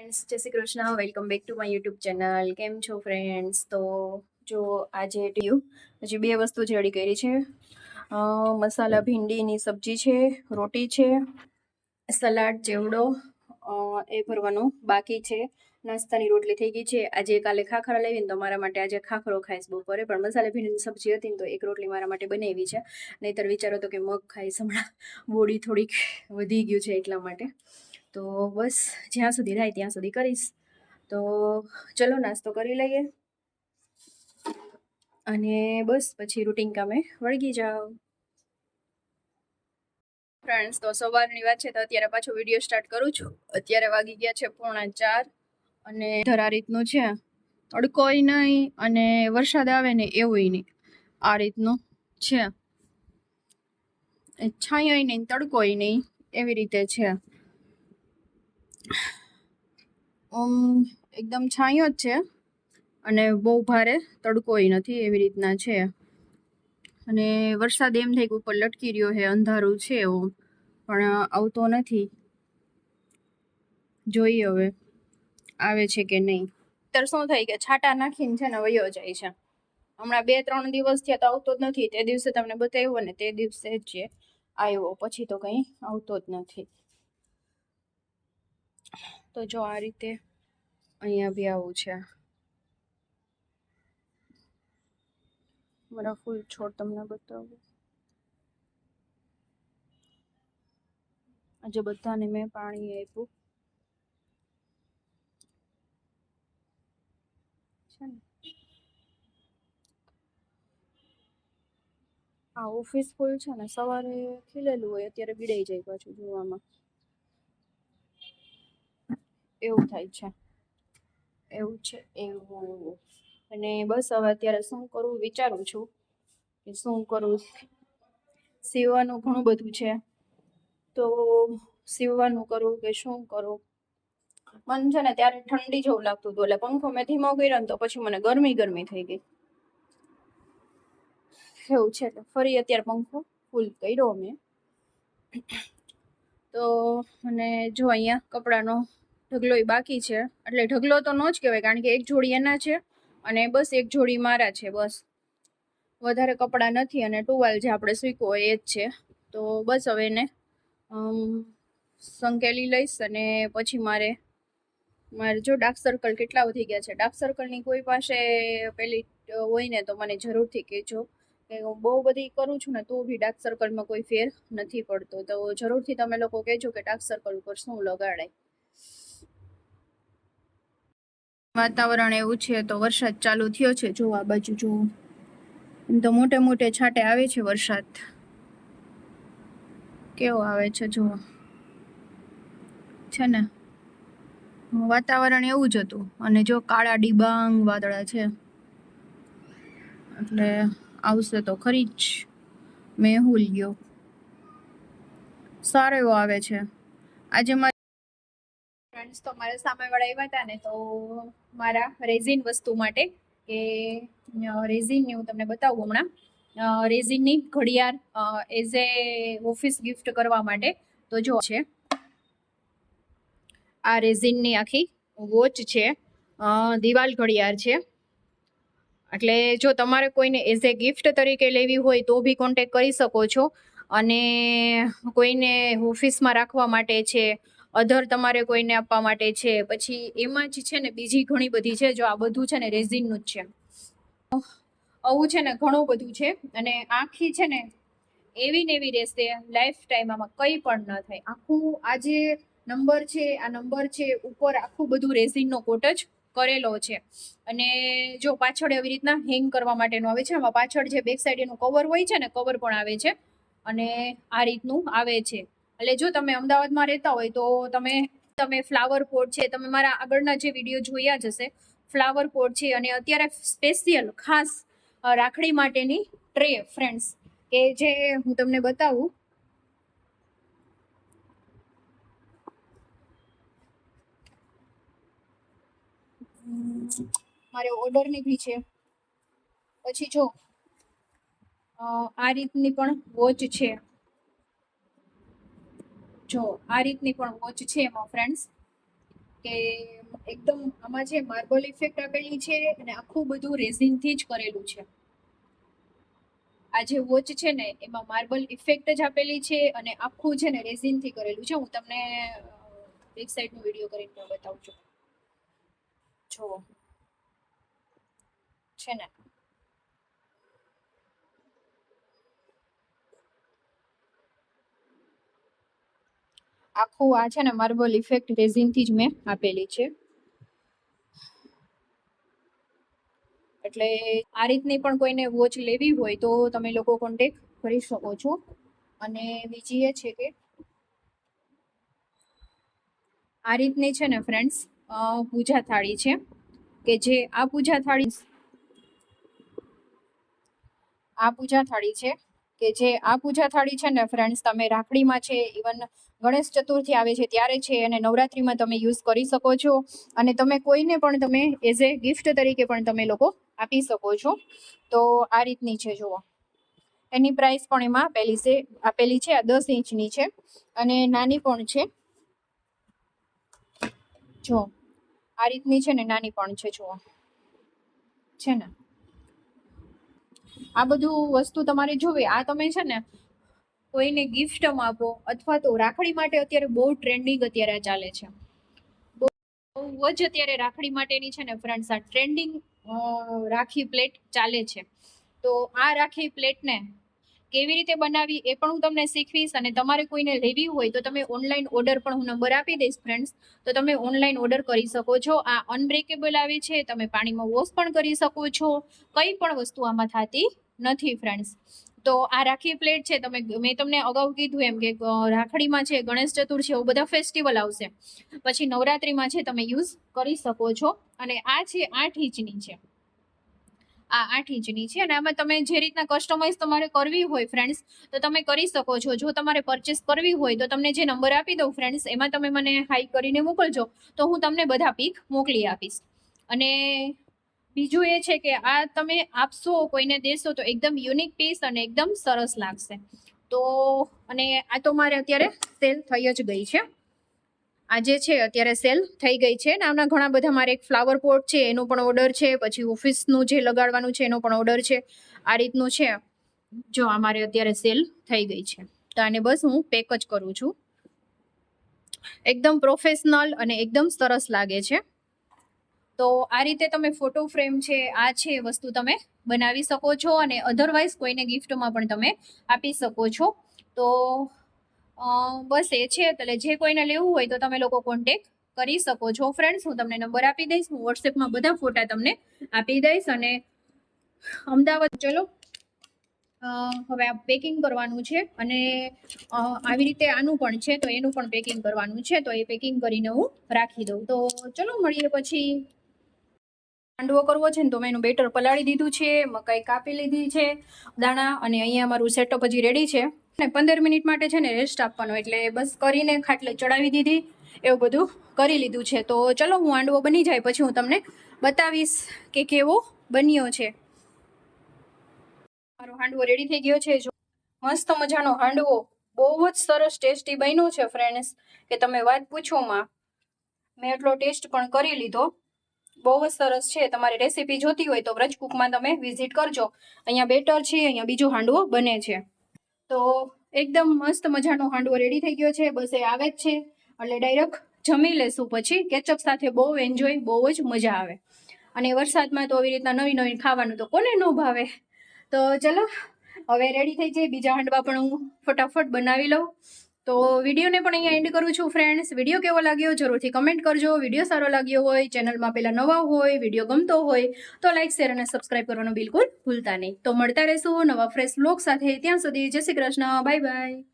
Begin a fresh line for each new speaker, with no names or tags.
Friends જય Shri Krishna welcome back to my YouTube channel કેમ છો ફ્રેન્ડ્સ તો જો આજે ટીયુ હજી બે વસ્તુ રેડી કરી છે. મસાલા ભીંડીની સબ્જી છે, રોટી છે, સલાડ, ચેવડો એ ભરવાનું બાકી છે. નાસ્તાની રોટલી થઈ ગઈ છે. આજે કાલે ખાખરા લેવી ને તો મારા માટે આજે ખાખરો ખાઈશ બપોરે, પણ મસાલા ભીંડીની સબ્જી હતી ને તો એક રોટલી મારા માટે બનાવી છે. નહીંતર વિચારો તો કે મગ ખાઈશ હમણાં. બોડી થોડીક વધી ગયું છે એટલા માટે. તો બસ, જ્યાં સુધી થાય ત્યાં સુધી કરીશ. તો ચલો નાસ્તો કરી લઈએ. અને બસ, પછી રૂટીન કામે વળગી જાઓ. ફ્રેન્ડ્સ, તો સવારની વાત છે તો અત્યારે પાછો વીડિયો સ્ટાર્ટ કરું છું. અત્યારે વાગી ગયા છે પોણા ચાર અને ધરા રીતનું છે. તડકોય નહીં અને વરસાદ આવે ને એવુંય નહીં. આ રીતનું છે. છાંય નહીં, તડકોય નહીં, એવી રીતે છે. એકદમ છાંયો જ છે અને બહુ ભારે તડકોય નથી એવી રીતના છે. અને વરસાદ એમ થાય કે ઉપર લટકી રહ્યો છે, અંધારું છે એવો, પણ આવતો નથી. જોઈએ હવે, આવે છે કે નહીં. તર શું થાય કે છાટા નાખીને છે ને વયો જાય છે. હમણાં બે ત્રણ દિવસ થયા તો આવતો જ નથી. તે દિવસે તમને બતાવ્યો ને તે દિવસે જ છે. આવ્યો, પછી તો કંઈ આવતો જ નથી. તો જો આ રીતે અહીંયા બી આવું છે. મારા ફૂલ છોડ તમને બતાવું. આજે બધાને મેં પાણી આપ્યું. છે ને? આ ઓફિસ ફૂલ છે ને, સવારે ખીલેલું હોય, અત્યારે બીડાઈ જાય પાછું જોવામાં. એવું થાય છે. એવું છે, એવું. અને બસ હવે અત્યારે શું કરવું વિચારું છું કે શું કરું. સીવવાનું ઘણું બધું છે. તો સીવવાનું કરું કે શું કરું? મન છે ને ત્યારે ઠંડી જેવું લાગતું હતું એટલે પંખો મેં ધીમો કર્યો ને તો પછી મને ગરમી ગરમી થઈ ગઈ. એવું છે એટલે ફરી અત્યારે પંખો ફૂલ કર્યો મેં. તો અને જો અહીંયા કપડાનો ઢગલો એ બાકી છે. એટલે ઢગલો તો ન જ કહેવાય, કારણ કે એક જોડી એના છે અને બસ એક જોડી મારા છે બસ. વધારે કપડાં નથી અને ટુવાલ જે આપણે સ્વીકો એ જ છે. તો બસ હવે એને સંકેલી લઈશ અને પછી મારે મારે જો ડાર્ક સર્કલ કેટલા વધી ગયા છે. ડાર્ક સર્કલની કોઈ પાસે પેલી હોય ને તો મને જરૂરથી કહેજો. કે હું બહુ બધી કરું છું ને તો બી ડાર્ક સર્કલમાં કોઈ ફેર નથી પડતો. તો જરૂરથી તમે લોકો કહેજો કે ડાર્ક સર્કલ ઉપર શું લગાડાય. વાતાવરણ એવું છે તો વરસાદ ચાલુ થયો છે જો આ બાજુ જો. તો મોટે મોટે છાંટે આવે છે વરસાદ. કેવો આવે છે જો. છે ને? વાતાવરણ એવું જ હતું. અને જો કાળા ડિબાંગ વાદળા છે. એટલે આવશે તો ખરી જ મેહુલ ગયો. સારો એવો આવે છે. આજે ફ્રેન્ડ્સ તો મારા સામેવાળા આવ્યા હતા ને તો મારા રેઝિન વસ્તુ માટે કે રેઝિનની હું તમને બતાવું હમણાં. રેઝિનની ઘડિયાળ એઝ એ ઓફિસ ગિફ્ટ કરવા માટે તો જો છે. આ રેઝિનની આખી વોચ છે. દિવાલ ઘડિયાળ છે. એટલે જો તમારે કોઈને એઝ એ ગિફ્ટ તરીકે લેવી હોય તો બી કોન્ટેક કરી શકો છો. અને કોઈને ઓફિસમાં રાખવા માટે છે અધર તમારે કોઈને આપવા માટે છે, પછી એમાં જ છે ને બીજી ઘણી બધી છે, જો આ બધું છે ને રેઝિનનું જ છે. આવું છે ને ઘણું બધું છે, અને આખી છે ને એવી ને એવી રહેશે લાઈફ ટાઈમ આમાં કંઈ પણ ન થાય. આખું આ જે નંબર છે, આ નંબર છે, ઉપર આખું બધું રેઝિનનો કોટ જ કરેલો છે. અને જો પાછળ એવી રીતના હેંગ કરવા માટેનું આવે છે, આમાં પાછળ જે બેક સાઈડ એનું કવર હોય છે ને કવર પણ આવે છે. અને આ રીતનું આવે છે. એટલે જો તમે અમદાવાદમાં રહેતા હોય તો તમે તમે ફ્લાવર પોટ છે, તમે મારા આગળના જે વીડિયો જોયા જ હશે ફ્લાવર પોટ છે અને અત્યારે સ્પેશિયલ ખાસ રાખડી માટેની ટ્રે ફ્રેન્ડ્સ કે જે હું તમને બતાવું. મારે ઓર્ડરની બી છે. પછી જો આ રીતની પણ વોચ છે. જો આ રીતની પણ વોચ છે એમાં ફ્રેન્ડ્સ કે એકદમ આમાં જે માર્બલ ઇફેક્ટ આપેલી છે અને આખું બધું રેઝિનથી જ કરેલું છે. આ જે વોચ છે ને, એમાં માર્બલ ઇફેક્ટ જ આપેલી છે અને આખું છે ને રેઝિનથી કરેલું છે. હું તમને એક સાઈડનો વીડિયો કરીને બતાવું છું. જો, છે ને. આખું આ છે ને માર્બલ ઇફેક્ટ રેઝિનથી જ મેં આપેલી છે. એટલે આ રીતની પણ કોઈને વોચ લેવી હોય તો તમે લોકો કોન્ટેક કરી શકો છો. અને બીજી એ છે કે આ રીતની છે ને ફ્રેન્ડ્સ પૂજા થાળી છે કે જે આ પૂજા થાળી, આ પૂજા થાળી છે કે જે આ પૂજા થાળી છે ને ફ્રેન્ડ્સ તમે રાખડીમાં છે ઇવન ગણેશ ચતુર્થી આવે છે ત્યારે છે અને નવરાત્રીમાં તમે યુઝ કરી શકો છો. અને તમે કોઈને પણ તમે એઝ એ ગિફ્ટ તરીકે પણ તમે લોકો આપી શકો છો. તો આ રીતની છે, જુઓ. એની પ્રાઇસ પણ એમાં આપેલી છે આપેલી છે, આ દસ ઇંચની છે. અને નાની પણ છે. જો, આ રીતની છે ને નાની પણ છે, જુઓ. છે ને? આ બધું વસ્તુ તમારે જોવે. આ તમે છે ને કોઈને ગિફ્ટમાં આપો અથવા તો રાખડી માટે અત્યારે બહુ ટ્રેન્ડિંગ અત્યારે ચાલે છે. બહુ જ અત્યારે રાખડી માટેની છે ને ફ્રેન્ડ્સ આ ટ્રેન્ડિંગ રાખી પ્લેટ ચાલે છે. તો આ રાખી પ્લેટને કેવી રીતે બનાવી એ પણ હું તમને શીખવીશ અને તમારે કોઈને લેવી હોય તો તમે ઓનલાઈન ઓર્ડર પણ હું નંબર આપી દઈશ ફ્રેન્ડ્સ તો તમે ઓનલાઈન ઓર્ડર કરી શકો છો. આ અનબ્રેકેબલ આવે છે, તમે પાણીમાં વોશ પણ કરી શકો છો. કંઈ પણ વસ્તુ આમાં થતી નથી ફ્રેન્ડ્સ તો આ રાખી પ્લેટ છે, તમે મેં તમને અગાઉ કીધું એમ કે રાખડીમાં છે, ગણેશ ચતુર છે, એવું બધા ફેસ્ટિવલ આવશે. પછી નવરાત્રિમાં છે, તમે યુઝ કરી શકો છો. અને આ છે, આઠ ઇંચની છે. આ આઠ ઇંચની છે અને આમાં તમે જે રીતના કસ્ટમાઇઝ તમારે કરવી હોય ફ્રેન્ડ્સ તો તમે કરી શકો છો. જો તમારે પરચેસ કરવી હોય, તો તમને જે નંબર આપી દઉં ફ્રેન્ડ્સ એમાં તમે મને હાઈ કરીને મોકલજો, તો હું તમને બધા પીક મોકલી આપીશ. અને બીજું એ છે કે આ તમે આપશો કોઈને દેશો, તો એકદમ યુનિક પીસ અને એકદમ સરસ લાગશે. તો અને આ તો મારે અત્યારે સેલ થઈ જ ગઈ છે. આજે છે, અત્યારે સેલ થઈ ગઈ છે ને આમના ઘણા બધા મારે એક ફ્લાવર પોટ છે, એનો પણ ઓર્ડર છે, પછી ઓફિસનું જે લગાડવાનું છે, એનો પણ ઓર્ડર છે. આ રીતનું છે. જો આ મારે અત્યારે સેલ થઈ ગઈ છે. તો આને બસ હું પેક જ કરું છું. એકદમ પ્રોફેશનલ અને એકદમ સરસ લાગે છે. તો આ રીતે તમે ફોટો ફ્રેમ છે, આ છે વસ્તુ તમે બનાવી શકો છો અને અધરવાઇઝ કોઈને ગિફ્ટમાં પણ તમે આપી શકો છો. તો બસ એ છે. એટલે જે કોઈને લેવું હોય તો તમે લોકો કોન્ટેક કરી શકો છો. ફ્રેન્ડ્સ હું તમને નંબર આપી દઈશ. હું વોટ્સએપમાં બધા ફોટા તમને આપી દઈશ અને અમદાવાદ ચલો. હવે આ પેકિંગ કરવાનું છે અને આવી રીતે આનું પણ છે તો એનું પણ પેકિંગ કરવાનું છે તો એ પેકિંગ કરીને હું રાખી દઉં. તો ચલો, મળીએ પછી. હાંડવો કરવો છે ને તો મેં એનું બેટર પલાળી દીધું છે, મકાઈ કાપી લીધી છે, દાણા અને અહીંયા મારું સેટઅપ હજી રેડી છે. ને પંદર મિનિટ માટે છે ને રેસ્ટ આપવાનો, એટલે બસ કરીને ખાટલે ચડાવી દીધી, એવું બધું કરી લીધું છે. તો ચલો હું હાંડવો બની જાય, પછી હું તમને બતાવીશ કે કેવો બન્યો છે. મારો હાંડવો રેડી થઈ ગયો છે. જો, મસ્ત મજાનો હાંડવો. બહુ જ સરસ ટેસ્ટી બન્યો છે ફ્રેન્ડ્સ કે તમે વાત પૂછોમાં. મેં એટલો ટેસ્ટ પણ કરી લીધો. બહુ જ સરસ છે. તમારે રેસીપી જોતી હોય તો વ્રજ કુકમાં તમે વિઝિટ કરજો. અહીંયા બેટર છે, અહીંયા બીજો હાંડવો બને છે. તો એકદમ મસ્ત મજાનો હાંડવો રેડી થઈ ગયો છે. બસ એ આવે જ છે. એટલે ડાયરેક્ટ જમી લેશું પછી. કેચઅપ સાથે બહુ એન્જોય બહુ જ મજા આવે. અને વરસાદમાં તો આવી રીતના નવી નવી ખાવાનું તો કોને ન ભાવે. તો ચલો, હવે રેડી થઈ જાય. બીજા હાંડવા પણ હું ફટાફટ બનાવી લઉં. તો વિડીયોને પણ અહીંયા એન્ડ કરું છું ફ્રેન્ડ્સ વીડિયો કેવો લાગ્યો? જરૂરથી કમેન્ટ કરજો. વીડિયો સારો લાગ્યો હોય ચેનલમાં પહેલાં નવા હોય, વીડિયો ગમતો હોય, તો લાઈક શેર અને સબસ્ક્રાઇબ કરવાનું બિલકુલ ભૂલતા નહીં. તો મળતા રહેશું નવા ફ્રેશ બ્લોગ સાથે. ત્યાં સુધી જય શ્રી કૃષ્ણ. Bye bye